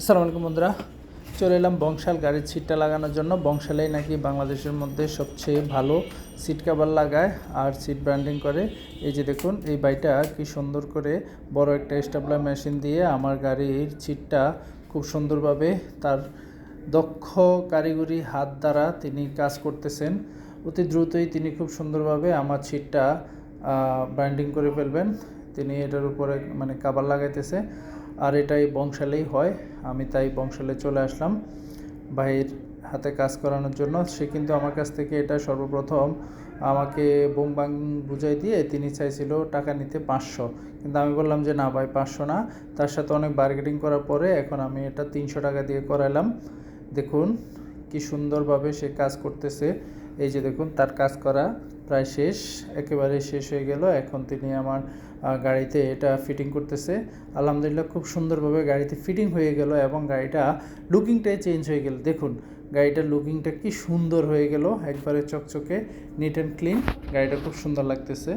আসসালামু আলাইকুম বন্ধুরা। চলে এলাম বংশাল গাড়ির সিটটা লাগানোর জন্য। বংশালেই নাকি বাংলাদেশের মধ্যে সবচেয়ে ভালো সিট কাভার লাগায় আর সিট ব্র্যান্ডিং করে। এই যে দেখুন, এই বাইটা কি সুন্দর করে বড় একটা স্টাবলার মেশিন দিয়ে আমার গাড়ির সিটটা খুব সুন্দরভাবে তার দক্ষ কারিগরি হাত দ্বারা তিনি কাজ করতেছেন। অতি দ্রুতই তিনি খুব সুন্দরভাবে আমার সিটটা ব্র্যান্ডিং করে ফেলবেন। তিনি এটার উপরে মানে কাবার লাগাইতেছে। আর এটাই বংশালেই হয়। আমি তাই বংশালে চলে আসলাম। ভাইয়ের হাতে কাজ করানোর জন্য। সে কিন্তু আমার কাছ থেকে এটা সর্বপ্রথম আমাকে বোম বাং বুঝাই দিয়ে তিনি চাইছিল টাকা নিতে পাঁচশো। কিন্তু আমি বললাম যে, না ভাই, পাঁচশো না। তার সাথে অনেক বার্গেটিং করার পরে এখন আমি এটা তিনশো টাকা দিয়ে করাইলাম দেখুন কি সুন্দরভাবে সে কাজ করতেছে। এই যে দেখুন, তার কাজ করা। প্রায় শেষ, একেবারে শেষ হয়ে গেল। এখন তিনি আমার গাড়িতে এটা ফিটিং করতেছে। আলহামদুলিল্লাহ খুব সুন্দরভাবে গাড়িতে ফিটিং হয়ে গেল এবং গাড়িটা লুকিংটাই চেঞ্জ হয়ে গেল। দেখুন, গাড়িটার লুকিংটা কি সুন্দর হয়ে গেল। একবারে চকচকে নিট অ্যান্ড ক্লিন গাড়িটা খুব সুন্দর লাগতেছে।